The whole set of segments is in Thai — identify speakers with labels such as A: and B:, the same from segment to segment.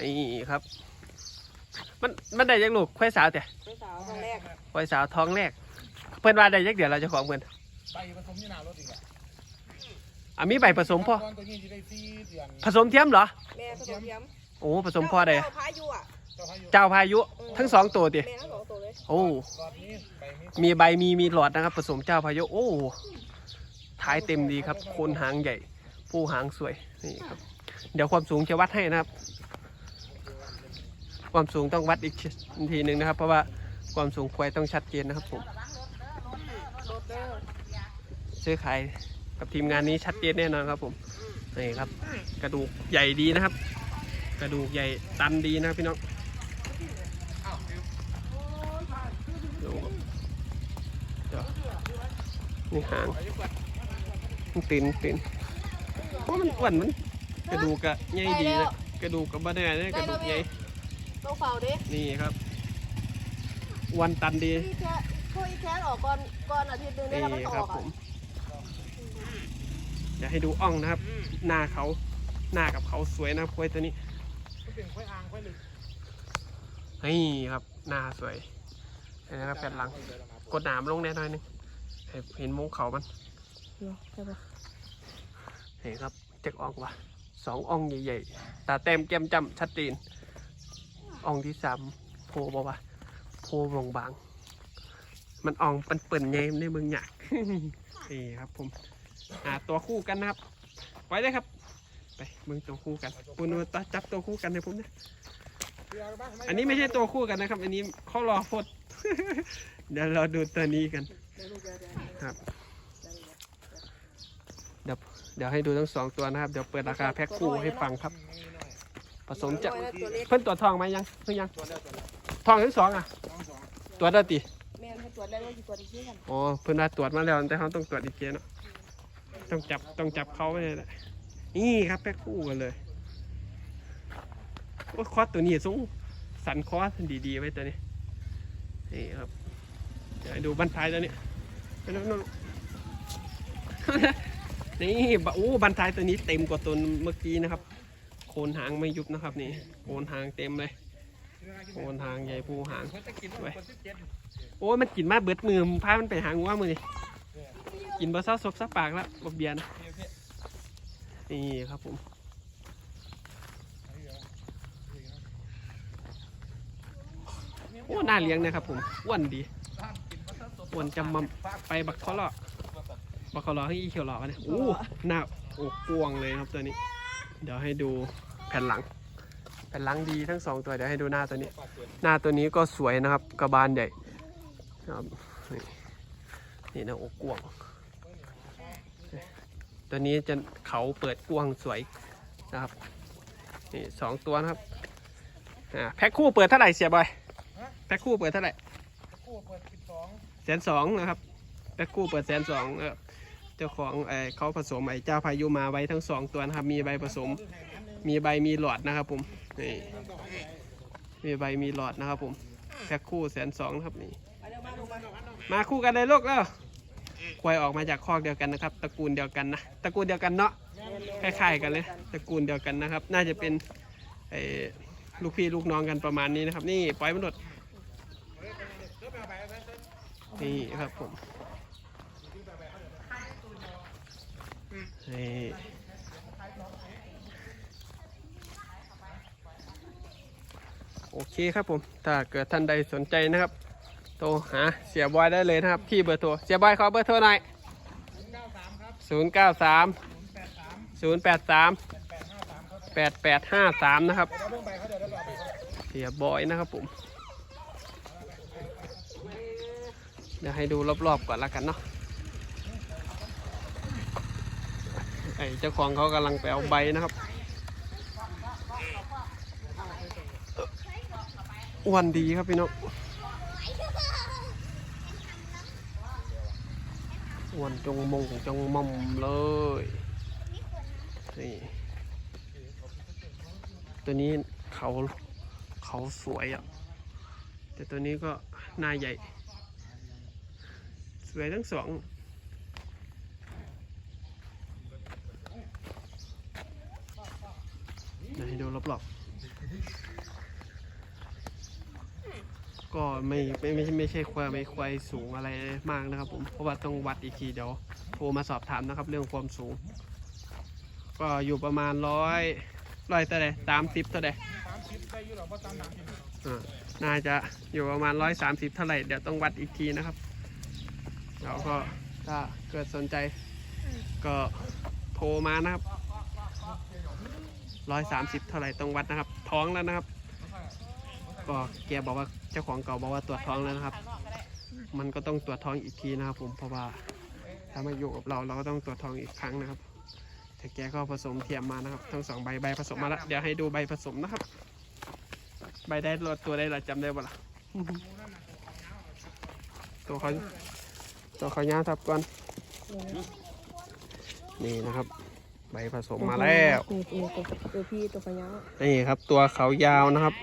A: นี่ครับ มันมันได้ยังลูกควายสาวแต่
B: เป็นสาวครั้งแรก
A: ควายสาวท้องแรก เพื่อนว่าได้ยักเดี๋ยวเราจะของเพื่อน
C: ไปผสมยี่นารถอีกอะ
A: อะมีใบผสมพ่อ
C: ตอนตัวนี้จะได้สี่เดือน
A: ผสมเทียมเหรอ
B: แม่ผสมเทียม
A: โอ้ผสมพ่อได้
B: เจ้าพายุอะ
C: เจ้าพายุ
A: เจ้าพายุทั้งสองตัวดิ
B: แม่ทั้งสองตัวเลย
A: โอ้
C: รอบนี้ไปนี้
A: มีใบมีมีหลอดนะครับ ผสมเจ้าพายุโอ้ท้ายเต็มดีครับโคนหางใหญ่ ผู้หางสวยนี่ครับ เดี๋ยวความสูงจะวัดให้นะครับ ความสูงต้องวัดอีกทีหนึ่งนะครับ เพราะว่าความสูงควายต้องชัดเจนนะครับผมซื้อขายกับทีมงานนี้ชัดเจนแน่นอนครับผมนี่ครับ กระดูกใหญ่ดีนะครับ กระดูกใหญ่ตันดีนะพี่น้องนี่หางมันตื่นตื่นเพราะมันอ้วนมันกระดูกอะใหญ่ดีนะกระดูกกับบ้านเนี่ยกระดูกใหญ่
B: ต้องเฝ้าดิ
A: นี่ครับอ้วันตันดี
B: พี่แค่พวกอีแคสออกก่อนก่อนอาทิตย์หนึงได้แล้วมัน
A: นี่
B: อ
A: ครั
B: อบก
A: ผ
B: อะ
A: มเดี๋ยวให้ดูอ่องนะครับ หน้าเขาหน้ากับเขาสวยนะครับควายตัวนี้
C: มันเป็นค่อยอ่างค่อยลึก
A: นี่ครับหน้าสวยเห็นนะครับแผ่นหลัง กดหนามลงแน่หน่อยหนึงให้เห็นมงเขามัน
B: ใช่ปะ
A: เห็นครับเจ็กอ่องวะสองอ่องใหญ่ๆตาเต็มแก้มจำชัดเจน อ่องที่สามโพบอกว่าโพบางบางๆมันอ่องเป็นเปิ่นๆไงในเมืองหยากนี่ครับผมอ่าตัวคู่กันนะครับไปเลยครับ ไปเมืองตัวคู่กันคุณมาตาจับตัวคู่กันให้ผมนะอันนี้ไม่ใช่ตัวคู่กันนะครับ อันนี้เขารอฟดเดี๋ยวเราดูตัวนี้กัน
B: เดี๋ยวลูกเดี๋ยวเดี๋ยว
A: ครับ
B: เดี๋ยว
A: เดี๋ยวให้ดูทั้งสองตัวนะครับ เดี๋ยวเปิดราคาแพ็คคู่ให้ฟังครับ ผสมจะ
B: น้อยนะตัวเล็ก
A: เพิ่นตัวจทองไหมยังเพิ่งยัง
C: ตัวเดียวตัวเดียว
A: ทองทั้งสองอะ
C: สองสอง
A: ตัวเดียวติ
B: แม่ให้ตรวจได้ว่ากี่ตัวดีที่กัน
A: อ๋อเพิ่นว่าตรวจมาแล้วแต่เขาต้องตรวจอีกเทีเนาะต้องจับต้องจับเขาไว้เลยแหละนี่ครับแพ็คคู่กันเลยโอ้ยคอสตัวนี้สูงสันคอสดีๆไว้ตัวนี้นี่ครับเดี๋ยวให้ดูบันท้ายตัวนี้ไปนู่นนู่น นี่บะโอ้บันท้ายตัวนี้เต็มกว่าตัวเมื่อกี้นะครับ โคนหางไม่ยุบนะครับนี่โคนหางเต็มเลยโคนหางใหญ่ภูหาง
C: มันจะกินว่าคนสิบเจ็ด
A: โอ้ยมันกินมาเบิดมือพามันไปหางัวมือนี่กินบะเศร้าซบซะปากแล้วบะเบียนนี่ครับผมโอ้น่าเลี้ยงนะครับผมอ้วนดีอ้วนจำมั่มไปบักคอลอบักคอลอให้อีเขียวหลอกันเนี่ยโอ้หน้าโอ้กวงเลยครับตัวนี้ เดี๋ยวให้ดูแผ่นหลัง แผ่นหลังดีทั้งสองตัวเดี๋ยวให้ดูหน้าตัวนี้ หน้าตัวนี้ก็สวยนะครับกระบาลใหญ่ครับนี่นี่นะอกกวางตัวนี้จะเขาเปิดกวางสวยนะครับนี่สองตัวนะครับแพ็คคู่เปิดเท่าไหร่เสียบอยแพ็คคู่เปิดเท่าไหร่แพ
C: คคู่เปิดสิบสอง
A: แสนสองนะครับแพ็คคู่เปิดแสนสองนะครับ จ้าของเอเขาผสมไอ้เจ้าพายุมาไว้ทั้งสองตัวนะครับ มีใบผสม มีใบมีหลอดนะครับผมนี่มีใบมีหลอดนะครับผมแพ็คคู่แสนสองนะครับนี่
B: มา
A: คู่กันเลยลูกแล้วควายออกมาจากคอกเดียวกันนะครับ ตระกูลเดียวกันนะตระกูลเดียวกันเนาะคล้ายๆกันเลยตระกูลเดียวกันนะครับ น่าจะเป็นไอ้ลูกพี่ลูกน้องกันประมาณนี้นะครับ นี่ปล่อยมันหมดนี่ครับผม นี่โอเคครับผม ถ้าเกิดท่านใดสนใจนะครับ โทรหาเสียบอยได้เลยนะครับ ที่เบอร์โทร เสียบอยขอเบอร์โทรหน่อยศูนย์เก้าสามศูนย์แปดสามแปดแปดห้าสามนะครับ
C: เราเพิ่งไปเขาเดี๋ยวเราไป
A: เสียบอยนะครับผม เดี๋ยวให้ดูรอบๆก่อนละกันเนาะ อ้เจ้าของเขากำลังไปเอาใบนะครับอ้วนดีครับพี่น้องอ้วนจงมงจงมอมเลยนี่ตัวนี้เขาเขาสวยอะ แต่ตัวนี้ก็หน้าใหญ่ สวยทั้งสอง เดี๋ยวให้ดูรอบๆก็ไม่ไม่ไม่ไม่ใช่ควายไม่ควายสูงอะไรมากนะครับ ผมเพราะว่าต้องวัดอีกทีเดี๋ยวโทรมาสอบถามนะครับ เรื่องความสูง ก็อยู่ประมาณร้อยร้อยเท่าไหร่สามสิบเท่าไหร่
C: สามสิบได้อยู่หรอว่าตามหนังกิน
A: อ่าน่าจะอยู่ประมาณร้อยสามสิบเท่าไหร่เดี๋ยวต้องวัดอีกทีนะครับแล้วก็ถ้าเกิดสนใจก็โทรมานะครับ ร้อยสามสิบเท่าไหร่ต้องวัดนะครับ ท้องแล้วนะครับ ก็แกบอกว่าเจ้าของเก่าบอกว่าตรวจท้องแล้วนะครับ มันก็ต้องตรวจท้องอีกทีนะครับ ผมเพราะว่าถ้ามาอยู่กับเราเราก็ต้องตรวจท้องอีกครั้งนะครับ แต่แกก็ผสมเทียมมานะครับ ทั้งสองใบใบผสมมาแล้วเดี๋ยวให้ดูใบผสมนะครับ ใบได้รถตัวได้ละจำได้บ่ล่ะตัวเขาตัวเขาย่าทับก่อนนี่นะครับ ใบผสมมาแล้ว
B: นี่นี่ตัวตัวพี่ตัวขยาว
A: นี่ครับ ตัวเขายาวนะครับ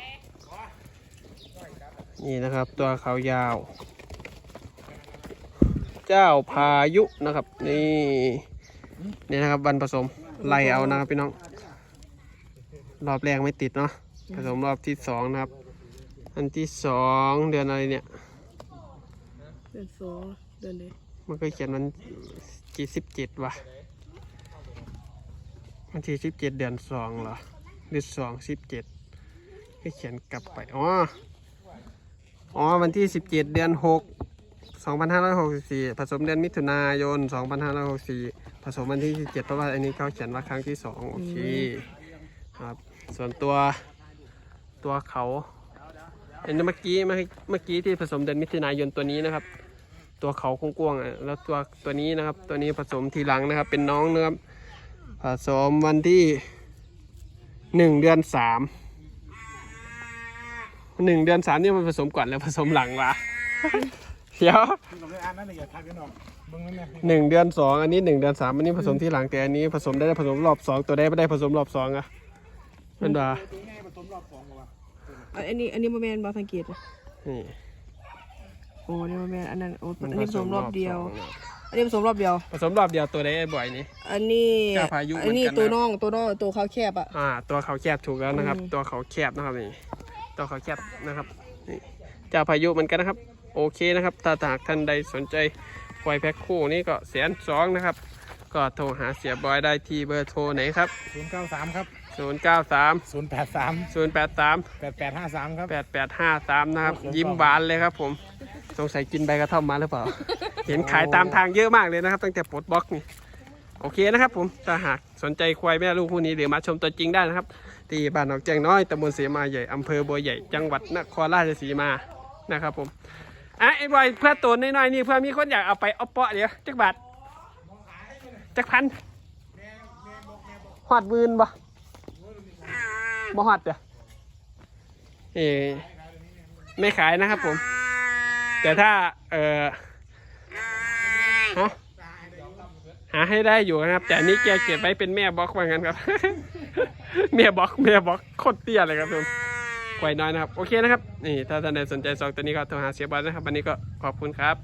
A: นี่นะครับ ตัวเขายาว เจ้าพายุนะครับ นี่นี่นะครับวันผสมไล่เอานะครับพี่น้อง รอบแรกไม่ติดเนาะผสมรอบที่สองนะครับ อันที่สองเดือนอะไรเนี่ย
B: เดินสองเดินเลย
A: มันก็เขียนวันที่สิบเจ็ดว่ะ วันที่สิบเจ็ดเดือนสองเหรอหรือนสองสิบเจ็ดก็เขียนกลับไป อ๋อ อ๋อ วันที่สิบเจ็ดเดือนหกสองพันห้าร้อยหกสิบสี่ผสมเดือนมิถุนายนสองพันห้าร้อยหกสี่ผสมวันที่สิบเจ็ดเพราะว่าอันนี้เขาเขียนว่าครั้งที่สองโอเคครับ ส่วนตัวตัวเขาเห็นเมื่อกี้เมื่อกี้ที่ผสมเดือนมิถุนายนตัวนี้นะครับ ตัวเขาคงกว้างๆอะแล้วตัวตัวนี้นะครับ ตัวนี้ผสมทีหลังนะครับ เป็นน้องนะครับ ผสมวันที่หนึ่งเดือนสามหนึ่งเดือนสามนี่มันผสมก่อนแล้วผสมหลังวะเดี๋ยว
C: คือเราได้อ่านนั่นเลยอย่าทักกันหรอกเบิ่งนั่นแหละ
A: หนึ่งเดือนสองอันนี้หนึ่งเดือนสามอันนี้ผสมที่หลังแต่อันนี้ผสมได้ผสมรอบสองตัวได้ไม่ได้ผสมรอบสองอะเป็นว่า
C: ตัวง่ายผสมรอบสองกว่า
B: อันนี้อันนี้โมเมนต์บาสังเกตนะ
A: นี่
B: โอ้นี่โมเมนต์อันนั้นโอ้
A: มัน
B: อันนี้ผสมรอบเดียว
A: ส องอะ
B: อันนี้ผสมรอบเดียว
A: ผสมรอบเดียวตัวได้บ่อยนี่
B: อันนี้
A: เจ้าพายุเหมือนกันนะ
B: อันนี้ตัวน้องตัวน้องตัวเขาแคบอะ
A: อ่า ตัวเขาแคบถูกแล้วนะครับ
B: อืม
A: ตัวเขาแคบนะครับนี่ ตัวเขาแคบนะครับนี่เจ้าพายุเหมือนกันนะครับ โอเคนะครับ ถ้าหากท่านใดสนใจควายแพ็คคู่นี่ก็แสนสองนะครับ ก็โทรหาเสียบอยได้ที่เบอร์โทรไหนครับ
C: ศูนย์เก้าสามครับ
A: 093
C: ศูนย์แปดสาม
A: 083
C: แปดแปดห้าสามครับ
A: 8853 นะครับ
C: โอ้โห
A: ยิ้มหวานเลยครับผม สงสัยกินใบกระท่อมมาหรือเปล่า เห็นขายตามทางเยอะมากเลยนะครับตั้งแต่ปลดบล็อกนี่โอเคนะครับผมถ้าหากสนใจควายแม่ลูกคู่นี้หรือมาชมตัวจริงได้นะครับ ที่บ้านหนองแจงน้อยตำบลเสมาใหญ่อำเภอบัวใหญ่จังหวัดนครราชสีมานะครับผมอะไอ้บอยเพื่อตัวน้อยๆนี่เพื่อมีคนอยากเอาไปเอาเปาะเดี๋ยวจักบาทจักพันหอดมืนบ่บ่หอดเด้อเออไม่ขายนะครับผม แต่ถ้าเออฮะหาให้ได้อยู่นะครับ แต่อันนี้แกเก็บไว้เป็นแม่บล็อกว่างั้นครับ แม่บล็อกแม่บล็อกโคตรเตี้ยเลยครับผมควายน้อยนะครับ โอเคนะครับ นี่ ถ้าท่านใดสนใจซองตัวนี้ก็โทรหาเสียบอลนะครับ วันนี้ก็ขอบคุณครับ